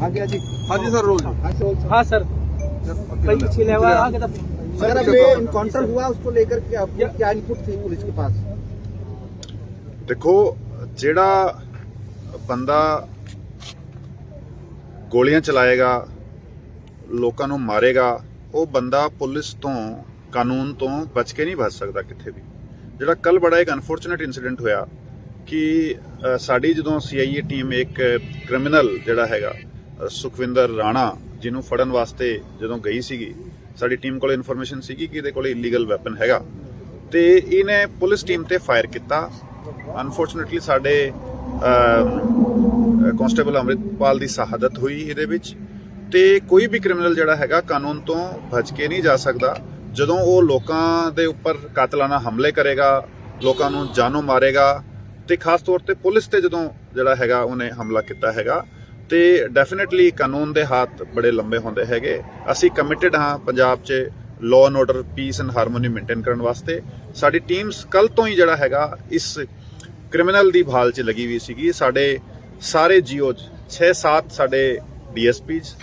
आगे जी हाँ जी sir role हाँ सर कई छिले हुआ आगे तक सर अब ये इनकाउंटर हुआ उसको लेकर के आपको क्या इनपुट थी पुलिस के पास ਦੇਖੋ ਜਿਹੜਾ ਬੰਦਾ ਗੋਲੀਆਂ ਚਲਾਏਗਾ ਲੋਕਾਂ ਨੂੰ ਮਾਰੇਗਾ ਉਹ ਬੰਦਾ ਪੁਲਿਸ ਤੋਂ ਕਾਨੂੰਨ ਤੋਂ ਬਚ ਕੇ ਨਹੀਂ ਬਚ ਸਕਦਾ ਕਿੱਥੇ ਵੀ ਜਿਹੜਾ ਕੱਲ ਬੜਾ ਇੱਕ ਅਨਫੋਰਚੂਨੇਟ ਇਨਸੀਡੈਂਟ ਹੋਇਆ ਕਿ ਅ, ਸਾਡੀ ਜਦੋਂ ਸੀਆਈਏ ਟੀਮ ਇੱਕ ਕ੍ਰਿਮੀਨਲ ਜਿਹੜਾ ਹੈਗਾ ਅ, ਸੁਖਵਿੰਦਰ ਰਾਣਾ ਜਿਹਨੂੰ ਫੜਨ ਵਾਸਤੇ ਜਦੋਂ ਗਈ ਸੀਗੀ, ਸਾਡੀ ਟੀਮ ਕੋਲ ਇਨਫੋਰਮੇਸ਼ਨ ਸੀਗੀ ਕਿ ਇਹਦੇ ਕੋਲ ਇਲੀਗਲ ਵੈਪਨ ਹੈਗਾ। ਤੇ ਇਹਨੇ ਪੁਲਿਸ ਟੀਮ ਤੇ ਫਾਇਰ ਕੀਤਾ। ਅਨਫੋਰਚੂਨੇਟਲੀ ਸਾਡੇ ਕਨਸਟੇਬਲ ਅੰਮ੍ਰਿਤਪਾਲ ਦੀ ਸ਼ਹਾਦਤ ਹੋਈ ਇਹਦੇ ਵਿੱਚ। ਤੇ ਕੋਈ ਵੀ ਕ੍ਰਿਮੀਨਲ ਜਿਹੜਾ ਹੈਗਾ, ਕਾਨੂੰਨ ਤੋਂ ਬਚ ਕੇ ਨਹੀਂ ਜਾ ਸਕਦਾ। ਜਦੋਂ ਉਹ ਲੋਕਾਂ ਦੇ ਉੱਪਰ ਕਾਤਲਾਨਾ ਹਮਲੇ ਕਰੇਗਾ, ਲੋਕਾਂ ਨੂੰ ਜਾਨੋਂ ਮਾਰੇਗਾ, ਤੇ ਖਾਸ ਤੌਰ ਤੇ ਪੁਲਿਸ ਤੇ ਜਦੋਂ ਜਿਹੜਾ ਹੈਗਾ, ਉਹਨੇ ਹਮਲਾ ਕੀਤਾ ਹੈਗਾ ਤੇ ਡੈਫੀਨਿਟਲੀ ਕਾਨੂੰਨ ਦੇ ਹੱਥ ਬੜੇ ਲੰਬੇ ਹੁੰਦੇ ਹੈਗੇ। ਅਸੀਂ ਕਮਿਟਿਡ ਹਾਂ ਪੰਜਾਬ 'ਚ law and order peace and harmony maintain ਕਰਨ ਵਾਸਤੇ। ਸਾਡੀ ਟੀਮਸ ਕੱਲ ਤੋਂ ਹੀ ਜਿਹੜਾ ਹੈਗਾ, ਇਸ ਕ੍ਰਿਮੀਨਲ ਦੀ ਭਾਲ 'ਚ ਲੱਗੀ ਹੋਈ ਸੀਗੀ। ਸਾਡੇ ਸਾਰੇ ਜੀਓ 6-7 ਸਾਡੇ ਡੀਐਸਪੀਜ਼,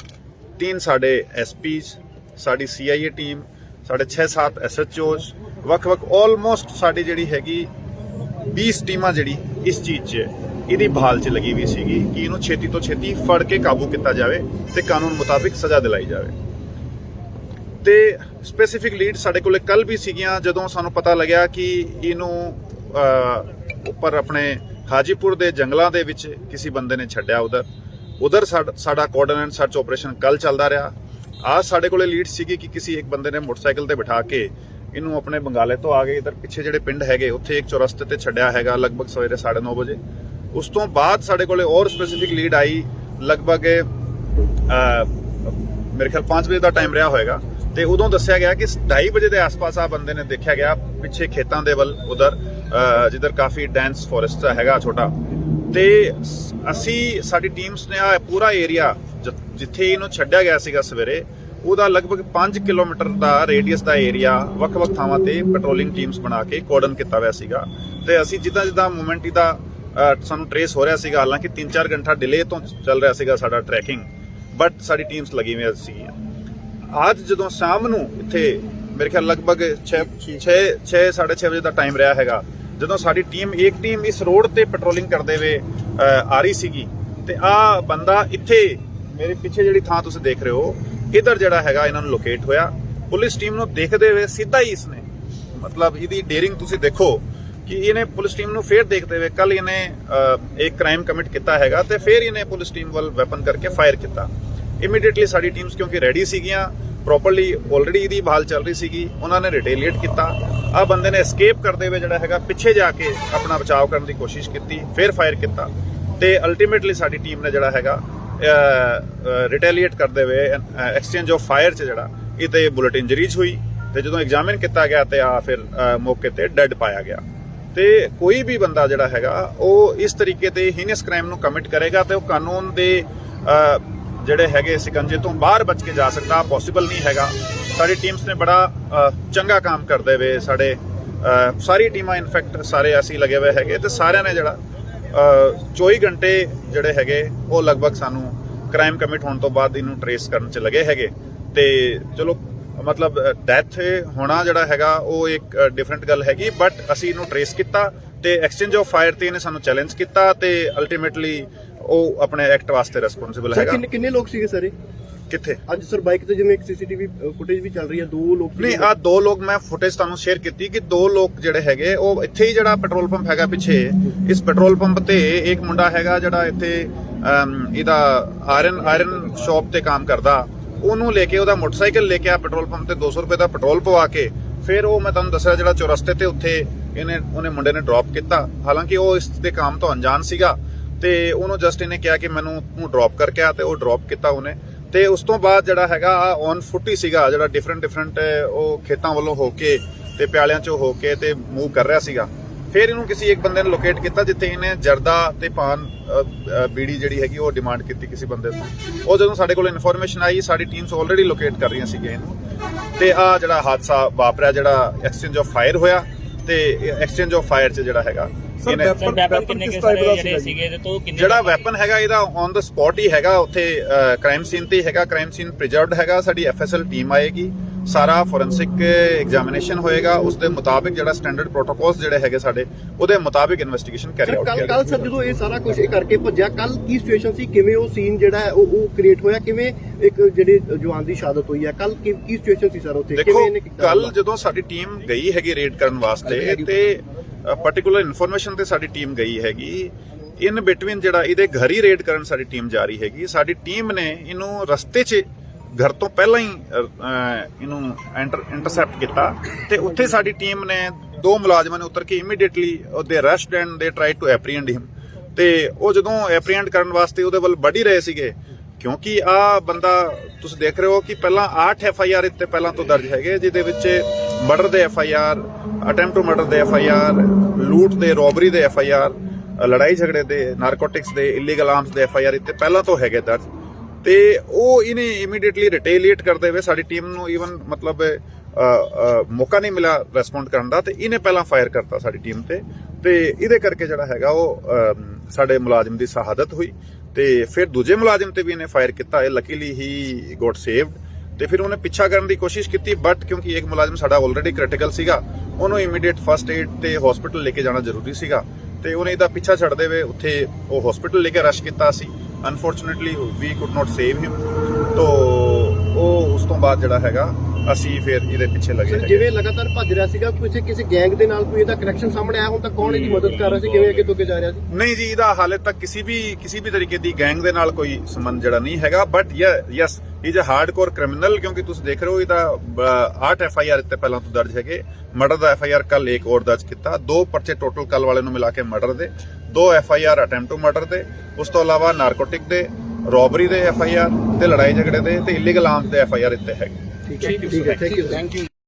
ਤਿੰਨ ਸਾਡੇ ਐਸਪੀਜ਼, ਸਾਡੀ ਸੀਆਈਏ ਟੀਮ ਸਾਡੇ 6-7 ਐਸਐਚਓਜ਼, ਵੱਖ-ਵੱਖ ਆਲਮੋਸਟ ਸਾਡੀ ਜਿਹੜੀ ਹੈਗੀ 20 ਟੀਮਾਂ ਜਿਹੜੀ ਇਸ ਚੀਜ਼ 'ਚ ਇਹਦੀ ਬਹਾਲ 'ਚ ਲੱਗੀ ਹੋਈ ਸੀਗੀ ਕਿ ਇਹਨੂੰ ਛੇਤੀ ਤੋਂ ਛੇਤੀ ਫੜ ਕੇ ਕਾਬੂ ਕੀਤਾ ਜਾਵੇ ਤੇ ਕਾਨੂੰਨ ਮੁਤਾਬਿਕ ਸਜ਼ਾ ਦਿਲਾਈ ਜਾਵੇ। ਤੇ ਸਪੈਸੀਫਿਕ ਲੀਡ ਸਾਡੇ ਕੋਲੇ ਕੱਲ ਵੀ ਸੀਗੀਆਂ, ਜਦੋਂ ਸਾਨੂੰ ਪਤਾ ਲੱਗਿਆ ਕਿ ਇਹਨੂੰ ਉੱਪਰ ਆਪਣੇ ਹਾਜੀਪੁਰ ਦੇ ਜੰਗਲਾਂ ਦੇ ਵਿੱਚ ਕਿਸੇ ਬੰਦੇ ਨੇ ਛੱਡਿਆ ਉਧਰ। ਉਧਰ ਸਾਡਾ ਕੋਆਰਡੀਨੇਟ ਸਰਚ ਆਪਰੇਸ਼ਨ ਕੱਲ ਚੱਲਦਾ ਰਿਹਾ। ਆ ਸਾਡੇ ਕੋਲੇ ਲੀਡ ਸੀਗੀ ਕਿ ਕਿਸੇ ਇੱਕ ਬੰਦੇ ਨੇ ਮੋਟਰਸਾਈਕਲ ਤੇ ਬਿਠਾ ਕੇ ਇਹਨੂੰ ਆਪਣੇ ਬੰਗਾਲੇ ਤੋਂ ਆ ਕੇ ਇਧਰ ਪਿੱਛੇ ਜਿਹੜੇ ਪਿੰਡ ਹੈਗੇ, ਉੱਥੇ ਇੱਕ ਚੌਰਸਤੇ ਤੇ ਛੱਡਿਆ ਹੈਗਾ, ਲਗਭਗ ਸਵੇਰੇ 9:30 ਵਜੇ। ਉਸ ਤੋਂ ਬਾਅਦ ਸਾਡੇ ਕੋਲੇ ਹੋਰ ਸਪੈਸੀਫਿਕ ਲੀਡ ਆਈ, ਲਗਭਗ ਮੇਰੇ ਖਿਆਲ 5 ਵਜੇ ਦਾ ਟਾਈਮ ਰਿਹਾ ਹੋਏਗਾ। ਤੇ ਉਦੋਂ ਦੱਸਿਆ ਗਿਆ ਕਿ 2:30 ਵਜੇ ਦੇ ਆਸ-ਪਾਸ ਆ ਬੰਦੇ ਨੇ ਦੇਖਿਆ ਗਿਆ, ਪਿੱਛੇ ਖੇਤਾਂ ਦੇ ਵੱਲ, ਉਧਰ ਜਿੱਧਰ ਕਾਫੀ ਡੈਂਸ ਫੋਰੈਸਟ ਹੈਗਾ ਛੋਟਾ। ਤੇ ਅਸੀਂ, ਸਾਡੀ ਟੀਮਸ ਨੇ ਆ ਪੂਰਾ ਏਰੀਆ ਜਿੱਥੇ ਇਹਨੂੰ ਛੱਡਿਆ ਗਿਆ ਸੀਗਾ ਸਵੇਰੇ, ਉਹਦਾ ਲਗਭਗ 5 ਕਿਲੋਮੀਟਰ ਦਾ ਰੇਡੀਅਸ ਦਾ ਏਰੀਆ ਵੱਖ-ਵੱਖ ਥਾਵਾਂ ਤੇ ਪੈਟਰੋਲਿੰਗ ਟੀਮਸ ਬਣਾ ਕੇ ਕੋਰਡਨ ਕੀਤਾ ਹੋਇਆ ਸੀਗਾ। ਤੇ ਅਸੀਂ ਜਿੱਦਾਂ ਜਿੱਦਾਂ ਮੂਵਮੈਂਟ ਇਹਦਾ ਸਾਨੂੰ ਟਰੇਸ ਹੋ ਰਿਹਾ ਸੀਗਾ, ਹਾਲਾਂਕਿ 3-4 ਘੰਟਾ ਡਿਲੇ ਤੋਂ ਚੱਲ ਰਿਹਾ ਸੀਗਾ ਸਾਡਾ ਟਰੈਕਿੰਗ ਬਟ ਸਾਡੀ ਟੀਮਸ ਲੱਗੀ ਹੋਈਆਂ ਸੀਗੀਆਂ ਅੱਜ ਜਦੋਂ ਸ਼ਾਮ ਨੂੰ ਇੱਥੇ, ਮੇਰੇ ਖਿਆਲ ਲਗਭਗ 6 6 6:30 ਵਜੇ ਦਾ ਟਾਈਮ ਰਿਹਾ ਹੈਗਾ, ਜਦੋਂ ਸਾਡੀ ਟੀਮ ਇੱਕ ਟੀਮ ਇਸ ਰੋਡ ਤੇ ਪੈਟਰੋਲਿੰਗ ਕਰਦੇ ਹੋਏ ਆ ਰਹੀ ਸੀਗੀ, ਤੇ ਆ ਬੰਦਾ ਇੱਥੇ, ਮੇਰੇ ਪਿੱਛੇ ਜਿਹੜੀ ਥਾਂ ਤੁਸੀਂ ਦੇਖ ਰਹੇ ਹੋ, ਇਧਰ ਜਿਹੜਾ ਹੈਗਾ ਇਹਨਾਂ ਨੂੰ ਲੋਕੇਟ ਹੋਇਆ। ਪੁਲਿਸ ਟੀਮ ਨੂੰ ਦੇਖਦੇ ਹੋਏ ਸਿੱਧਾ ਹੀ ਇਸਨੇ, ਮਤਲਬ ਇਹਦੀ ਡੇਰਿੰਗ ਤੁਸੀਂ ਦੇਖੋ ਕਿ ਇਹਨੇ ਪੁਲਿਸ ਟੀਮ ਨੂੰ ਫੇਰ ਦੇਖਦੇ ਹੋਏ ਕੱਲ ਇਹਨੇ ਅ, ਇੱਕ ਕ੍ਰਾਈਮ ਕਮਿਟ ਕੀਤਾ ਹੈਗਾ ਤੇ ਫੇਰ ਇਹਨੇ ਪੁਲਿਸ ਟੀਮ ਵੱਲ ਵੈਪਨ ਕਰਕੇ ਫਾਇਰ ਕੀਤਾ। ਇਮੀਡੀਏਟਲੀ ਸਾਡੀ ਟੀਮਸ ਕਿਉਂਕਿ ਰੈਡੀ ਸੀਗੀਆਂ ਪ੍ਰੋਪਰਲੀ ਆਲਰੇਡੀ ਇਹਦੀ ਬਹਾਲ ਚੱਲ ਰਹੀ ਸੀਗੀ ਉਹਨਾਂ ਨੇ ਰਿਟੇਲੀਏਟ ਕੀਤਾ। ਆ ਬੰਦੇ ਨੇ ਐਸਕੇਪ ਕਰਦੇ ਹੋਏ ਜਿਹੜਾ ਹੈਗਾ ਪਿੱਛੇ ਜਾ ਕੇ ਆਪਣਾ ਬਚਾਅ ਕਰਨ ਦੀ ਕੋਸ਼ਿਸ਼ ਕੀਤੀ ਫਿਰ ਫਾਇਰ ਕੀਤਾ। ਤੇ ਅਲਟੀਮੇਟਲੀ ਸਾਡੀ ਟੀਮ ਨੇ ਜਿਹੜਾ ਹੈਗਾ ਰਿਟੇਲੀਏਟ ਕਰਦੇ ਹੋਏ ਐਕਸਚੇਂਜ ਆਫ ਫਾਇਰ ਚ ਜਿਹੜਾ ਇਹ ਤੇ ਬੁਲਟ ਇੰਜਰੀਜ਼ ਹੋਈ ਤੇ ਜਦੋਂ ਐਗਜ਼ਾਮਿਨ ਕੀਤਾ ਗਿਆ ਤੇ ਆ ਫਿਰ ਮੌਕੇ ਤੇ ਡੈੱਡ ਪਾਇਆ ਗਿਆ। ਤੇ ਕੋਈ ਵੀ ਬੰਦਾ ਜਿਹੜਾ ਹੈਗਾ ਉਹ ਇਸ ਤਰੀਕੇ ਤੇ ਹੀਨਸ ਕ੍ਰਾਈਮ ਨੂੰ ਕਮਿਟ ਕਰੇਗਾ ਤੇ ਉਹ ਕਾਨੂੰਨ ਦੇ ਜਿਹੜੇ ਹੈਗੇ ਸਿਕੰਜੇ ਤੋਂ ਬਾਹਰ ਬਚ ਕੇ ਜਾ ਸਕਦਾ ਪੋਸੀਬਲ ਨਹੀਂ ਹੈਗਾ। ਸਾਡੀ ਟੀਮਸ ਨੇ ਬੜਾ ਚੰਗਾ ਕੰਮ ਕਰਦੇ ਹੋਏ ਸਾਡੇ ਸਾਰੀ ਟੀਮਾਂ ਇਨਫੈਕਟ ਸਾਰੇ ਅਸੀਂ ਲੱਗੇ ਹੋਏ ਹੈਗੇ ਤੇ ਸਾਰਿਆਂ ਨੇ ਜਿਹੜਾ ਅ, 24 ਘੰਟੇ ਜਿਹੜੇ ਹੈਗੇ ਉਹ ਲਗਭਗ ਸਾਨੂੰ ਕ੍ਰਾਈਮ ਕਮਿਟ ਹੋਣ ਤੋਂ ਬਾਅਦ ਇਹਨੂੰ ਟਰੇਸ ਕਰਨ ਚ ਲੱਗੇ ਹੈਗੇ। ਤੇ ਚਲੋ ਮਤਲਬ ਡੈਥ ਹੋਣਾ ਜਿਹੜਾ ਹੈਗਾ ਉਹ ਇੱਕ ਡਿਫਰੈਂਟ ਗੱਲ ਹੈਗੀ ਬਟ ਅਸੀਂ ਇਹਨੂੰ ਟਰੇਸ ਕੀਤਾ ਤੇ ਐਕਸਚੇਂਜ ਆਫ ਫਾਇਰ ਤੇ ਇਹਨੇ ਸਾਨੂੰ ਚੈਲੰਜ ਕੀਤਾ ਤੇ ਅਲਟੀਮੇਟਲੀ ਉਹ ਆਪਣੇ ਐਕਟ ਵਾਸਤੇ ਰਿਸਪੌਂਸਿਬਲ ਹੈਗਾ ਕਿੰਨੇ ਕਿੰਨੇ ਲੋਕ ਸੀਗੇ ਸਰ ਇਹ? ਕਿੱਥੇ ਅੱਜ ਸਰ ਬਾਈਕ ਤੇ ਜਿਵੇਂ ਇੱਕ ਸੀਸੀਟੀਵੀ ਫੁਟੇਜ ਵੀ ਚੱਲ ਰਹੀ ਹੈ ਦੋ ਲੋਕ। ਨਹੀਂ ਆ ਦੋ ਲੋਕ ਮੈਂ ਫੁਟੇਜ ਤੁਹਾਨੂੰ ਸ਼ੇਅਰ ਕੀਤੀ ਕਿ ਦੋ ਲੋਕ ਜਿਹੜੇ ਹੈਗੇ ਉਹ ਇੱਥੇ ਹੀ ਜਿਹੜਾ ਪੈਟਰੋਲ ਪੰਪ ਹੈਗਾ ਪਿੱਛੇ ਇਸ ਪੈਟਰੋਲ ਪੰਪ ਤੇ ਇੱਕ ਮੁੰਡਾ ਹੈਗਾ ਜਿਹੜਾ ਇੱਥੇ ਇਹਦਾ ਆਇਰਨ ਆਇਰਨ ਸ਼ਾਪ ਤੇ ਕੰਮ ਕਰਦਾ ਉਹਨੂੰ ਲੈ ਕੇ, ਉਹਦਾ ਮੋਟਰਸਾਈਕਲ ਲੈ ਕੇ ਆ ਪੈਟਰੋਲ ਪੰਪ ਤੇ 200 ਰੁਪਏ ਦਾ ਪੈਟਰੋਲ ਪਵਾ ਕੇ, ਫਿਰ ਉਹ ਮੈਂ ਤੁਹਾਨੂੰ ਦੱਸਿਆ ਜਿਹੜਾ ਚੌਰਸਤੇ ਤੇ ਉੱਥੇ ਇਹਨੇ, ਉਹਨੇ ਮੁੰਡੇ ਨੇ ਡ੍ਰੌਪ ਕੀਤਾ। ਹਾਲਾਂਕਿ ਉਹ ਇਸ ਦੇ ਕੰਮ ਤੋਂ ਅਣਜਾਣ ਸੀਗਾ ਤੇ ਉਹਨੂੰ ਜਸਟ ਇਹਨੇ ਕਿਹਾ ਕਿ ਮੈਨੂੰ ਤੂੰ ਡ੍ਰੌਪ ਕਰਕੇ ਆ ਤੇ ਉਹ ਡ੍ਰੌਪ ਕੀਤਾ ਉਹਨੇ। ਤੇ ਉਸ ਤੋਂ ਬਾਅਦ ਜਿਹੜਾ ਹੈਗਾ ਆ ਔਨ ਫੁੱਟ ਹੀ ਸੀਗਾ, ਜਿਹੜਾ ਡਿਫਰੈਂਟ ਡਿਫਰੈਂਟ ਉਹ ਖੇਤਾਂ ਵੱਲੋਂ ਹੋ ਕੇ ਤੇ ਪਿਆਲਿਆਂ ਚੋਂ ਹੋ ਕੇ ਤੇ ਮੂਵ ਕਰ ਰਿਹਾ ਸੀਗਾ। ਫਿਰ ਇਹਨੂੰ ਕਿਸੇ ਇੱਕ ਬੰਦੇ ਨੇ ਲੋਕੇਟ ਕੀਤਾ ਜਿੱਥੇ ਇਹਨੇ ਜਰਦਾ ਤੇ ਪਾਨ ਬੀੜੀ ਜਿਹੜੀ ਹੈਗੀ ਉਹ ਡਿਮਾਂਡ ਕੀਤੀ ਕਿਸੇ ਬੰਦੇ ਤੋਂ। ਉਹ ਜਦੋਂ ਸਾਡੇ ਕੋਲ ਇਨਫੋਰਮੇਸ਼ਨ ਆਈ ਸਾਡੀ ਟੀਮਸ ਆਲਰੇਡੀ ਲੋਕੇਟ ਕਰ ਰਹੀਆਂ ਸੀਗੀਆਂ ਇਹਨੂੰ। ਤੇ ਆ ਜਿਹੜਾ ਹਾਦਸਾ ਵਾਪਰਿਆ ਜਿਹੜਾ ਐਕਸਚੇਂਜ ਆਫ ਫਾਇਰ ਹੋਇਆ ਤੇ ਐਕਸਚੇਂਜ ਆਫ ਫਾਇਰ 'ਚ ਜਿਹੜਾ ਹੈਗਾ ਜਿਹੜੇ ਸੀਗੇ ਤੇ ਤੋਂ ਕਿੰਨੇ ਜਿਹੜਾ ਵੈਪਨ ਹੈਗਾ ਇਹਦਾ ਔਨ ਦਾ ਸਪੌਟ ਹੀ ਹੈਗਾ ਉੱਥੇ ਕ੍ਰਾਈਮ ਸੀਨ ਤੇ ਹੀ ਹੈਗਾ ਕ੍ਰਾਈਮ ਸੀਨ ਪ੍ਰੀਜ਼ਰਵਡ ਹੈਗਾ ਸਾਡੀ ਐਫਐਸਐਲ ਟੀਮ ਆਏਗੀ। ਸਾਰਾ ਫੋਰੈਂਸਿਕ ਐਗਜ਼ਾਮੀਨੇਸ਼ਨ ਹੋਏਗਾ ਉਸ ਦੇ ਮੁਤਾਬਿਕ ਜਿਹੜਾ ਸਟੈਂਡਰਡ ਪ੍ਰੋਟੋਕੋਲਸ ਜਿਹੜੇ ਹੈਗੇ ਸਾਡੇ ਉਹਦੇ ਮੁਤਾਬਿਕ ਇਨਵੈਸਟੀਗੇਸ਼ਨ ਕੈਰੀ ਆਊਟ ਕੱਲ ਕੱਲ ਸਰ ਜਦੋਂ ਇਹ ਸਾਰਾ ਕੁਝ ਇਹ ਕਰਕੇ ਭੱਜਿਆ ਕੱਲ ਕੀ ਸਿਚੁਏਸ਼ਨ ਸੀ? ਕਿਵੇਂ ਉਹ ਸੀਨ ਜਿਹੜਾ ਹੈ ਉਹ ਉਹ ਕ੍ਰੀਏਟ ਹੋਇਆ? ਕਿਵੇਂ ਇੱਕ ਜਿਹੜੇ ਜਵਾਨ ਦੀ ਸ਼ਹਾਦਤ ਹੋਈ ਹੈ? ਕੱਲ ਕੀ ਕੀ ਸਿਚੁਏਸ਼ਨ ਸੀ ਸਰ ਉੱਥੇ? ਦੇਖੋ ਇਹਨੇ ਕੱਲ ਜਦੋਂ ਸਾਡੀ ਟੀਮ ਗਈ ਹੈਗੀ ਰੇਡ ਕਰਨ ਵਾਸਤੇ ਤੇ ਪਾਰਟਿਕੂਲਰ ਇਨਫੋਰਮੇਸ਼ਨ ਤੇ ਸਾਡੀ ਟੀਮ ਗਈ ਹੈਗੀ। ਇਨ ਬਿਟਵੀਨ ਜਿਹੜਾ ਇਹਦੇ ਘਰ ਹੀ ਰੇਡ ਕਰਨ ਸਾਡੀ ਟੀਮ ਜਾ ਰਹੀ ਹੈਗੀ। ਸਾਡੀ ਟੀਮ ਨੇ ਇਹਨੂੰ ਰਸਤੇ 'ਚ ਘਰ ਤੋਂ ਪਹਿਲਾਂ ਹੀ ਇਹਨੂੰ ਇੰਟਰਸੈਪਟ ਕੀਤਾ ਤੇ ਉੱਥੇ ਸਾਡੀ ਟੀਮ ਨੇ ਦੋ ਮੁਲਾਜ਼ਮਾਂ ਨੇ ਉਤਰ ਕੇ ਇਮੀਡੀਏਟਲੀ ਉਹਦੇ arrest and they try to apprehend him ਤੇ ਉਹ ਜਦੋਂ ਐਪਰੀਹੈਂਡ ਕਰਨ ਵਾਸਤੇ ਉਹਦੇ ਵੱਲ ਵੱਢ ਰਹੇ ਸੀਗੇ, ਕਿਉਂਕਿ ਆ ਬੰਦਾ, ਤੁਸੀਂ ਦੇਖ ਰਹੇ ਹੋ ਕਿ ਪਹਿਲਾਂ 8 ਐਫ ਆਈ ਆਰ ਇੱਥੇ ਪਹਿਲਾਂ ਤੋਂ ਦਰਜ ਹੈਗੇ, ਜਿਹਦੇ ਵਿੱਚ ਮਰਡਰ ਦੇ F I R attempt to murder ਦੇ ਐਫ ਆਈ ਆਰ ਲੂਟ ਦੇ ਰੋਬਰੀ ਦੇ ਐਫ ਆਈ ਆਰ ਲੜਾਈ ਝਗੜੇ ਦੇ ਨਾਰਕੋਟਿਕਸ ਦੇ ਇਲੀਗਲ ਆਰਮਸ ਦੇ ਐਫ ਆਈ ਆਰ ਇੱਥੇ ਪਹਿਲਾਂ ਤੋਂ ਹੈਗੇ ਦਰਜ। ਤੇ ਉਹ ਇਹਨੇ ਇਮੀਡੀਏਟਲੀ ਰਿਟੇਲੀਏਟ ਕਰਦੇ ਹੋਏ ਸਾਡੀ ਟੀਮ ਨੂੰ ਈਵਨ ਮਤਲਬ ਮੌਕਾ ਨਹੀਂ ਮਿਲਿਆ ਰੈਸਪੌਂਡ ਕਰਨ ਦਾ ਤੇ ਇਹਨੇ ਪਹਿਲਾਂ ਫਾਇਰ ਕਰਤਾ ਸਾਡੀ ਟੀਮ ਤੇ। ਤੇ ਇਹਦੇ ਕਰਕੇ ਜਿਹੜਾ ਹੈਗਾ ਉਹ ਸਾਡੇ ਮੁਲਾਜ਼ਮ ਦੀ ਸ਼ਹਾਦਤ ਹੋਈ ਤੇ ਫਿਰ ਦੂਜੇ ਮੁਲਾਜ਼ਮ ਤੇ ਵੀ ਇਹਨੇ ਫਾਇਰ ਕੀਤਾ। ਇਹ ਲੱਕੀਲੀ ਹੀ ਗੋਟ ਸੇਵਡ ਤੇ ਫਿਰ ਉਹਨੇ ਪਿੱਛਾ ਕਰਨ ਦੀ ਕੋਸ਼ਿਸ਼ ਕੀਤੀ ਬਟ ਕਿਉਂਕਿ ਇੱਕ ਮੁਲਾਜ਼ਮ ਸਾਡਾ ਆਲਰੇਡੀ ਕ੍ਰਿਟੀਕਲ ਸੀਗਾ, ਉਹਨੂੰ ਇਮੀਡੀਏਟ ਫਸਟ ਏਡ ਤੇ ਹਸਪੀਟਲ ਲੈ ਕੇ ਜਾਣਾ ਜ਼ਰੂਰੀ ਸੀਗਾ ਤੇ ਉਹਨੇ ਇਹਦਾ ਪਿੱਛਾ ਛੱਡਦੇ ਹੋਏ ਉੱਥੇ ਉਹ ਹਸਪੀਟਲ ਲੈ ਕੇ ਰਸ਼ ਕੀਤਾ ਸੀ। Unfortunately we could not save him ਤੋ ਉਹ ਉਸ ਤੋਂ ਬਾਅਦ ਜਿਹੜਾ ਹੈਗਾ ਅਸੀਂ ਫਿਰ ਇਹਦੇ ਪਿੱਛੇ ਲੱਗੇ। ਜਿਵੇਂ ਲਗਾਤਾਰ ਭੱਜ ਰਿਹਾ ਸੀਗਾ ਕਿਸੇ ਕਿਸੇ ਗੈਂਗ ਦੇ ਨਾਲ ਕੋਈ ਇਹਦਾ ਕਨੈਕਸ਼ਨ ਸਾਹਮਣੇ ਆਇਆ? ਹੁਣ ਤੱਕ ਕੌਣ ਇਹਦੀ ਮਦਦ ਕਰ ਰਿਹਾ ਸੀ? ਕਿਵੇਂ ਅੱਗੇ ਤੋਂ ਅੱਗੇ ਜਾ ਰਿਹਾ ਸੀ? ਨਹੀਂ ਜੀ ਇਹਦਾ ਹਾਲੇ ਤੱਕ ਕਿਸੇ ਵੀ ਕਿਸੇ ਵੀ ਤਰੀਕੇ ਦੀ ਗੈਂਗ ਦੇ ਨਾਲ ਕੋਈ ਸੰਬੰਧ ਜਿਹੜਾ ਨਹੀਂ ਹੈਗਾ। But yes is a hardcore criminal ਕਿਉਂਕਿ ਤੁਸੀਂ ਦੇਖ ਰਹੇ ਹੋ ਇਹਦਾ 8 ਐਫ ਆਈ ਆਰ ਇੱਥੇ ਪਹਿਲਾਂ ਤੋਂ ਦਰਜ ਹੈਗੇ। ਮਰਡਰ ਦਾ ਐਫ ਆਈ ਆਰ ਕੱਲ ਇੱਕ ਹੋਰ ਦਰਜ ਕੀਤਾ। ਦੋ ਪਰਚੇ ਟੋਟਲ ਕੱਲ ਵਾਲੇ ਨੂੰ ਮਿਲਾ ਕੇ ਮਰਡਰ ਦੇ। ਦੋ F I R attempt to murder ਦੇ ਉਸ ਤੋਂ ਇਲਾਵਾ ਨਾਰਕੋਟਿਕ ਦੇ ਰੋਬਰੀ ਦੇ ਐਫ ਆਈ ਆਰ ਤੇ ਲੜਾਈ ਝਗੜੇ ਦੇ ਤੇ ਇਲੀਗਲ ਆਰਮਸ ਦੇ ਐਫ ਆਈ ਆਰ ਇੱਥੇ ਹੈਗੇ। ਠੀਕ ਹੈ ਠੀਕ ਹੈ ਥੈਂਕ ਯੂ